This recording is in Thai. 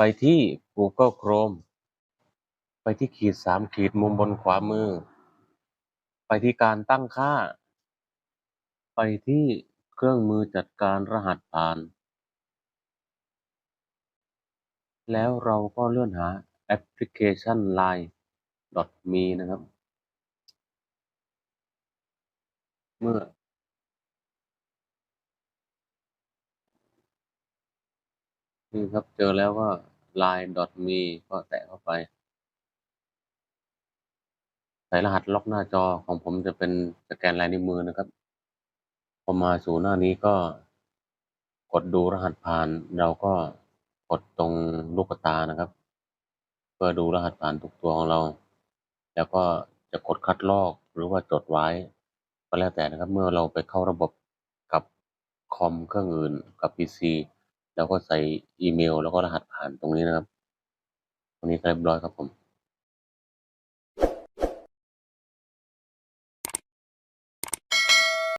ไปที่ Google Chrome ไปที่ขีดสามขีดมุมบนขวามือ ไปที่การตั้งค่า ไปที่เครื่องมือจัดการรหัสผ่าน แล้วเราก็เลื่อนหาแอปพลิเคชัน line.me นะครับ เมื่อ นี่ครับเจอแล้วก็ line.me ก็แตะเข้าไป ใส่รหัสล็อกหน้าจอของผมจะเป็นสแกนลายนิ้วมือนะครับ พอมาสู่หน้านี้ก็กดดูรหัสผ่าน เราก็กดตรงลูกตานะครับ เพื่อดูรหัสผ่านทุกตัวของเรา แล้วก็จะกดคัดลอกหรือว่าจดไว้ก็แล้วแต่นะครับ เมื่อเราไปเข้าระบบกับคอมเครื่องอื่นกับ PC แล้วก็ใส่อีเมล แล้วก็รหัสผ่านตรงนี้นะครับ ตรงนี้ก็เรียบร้อยครับผม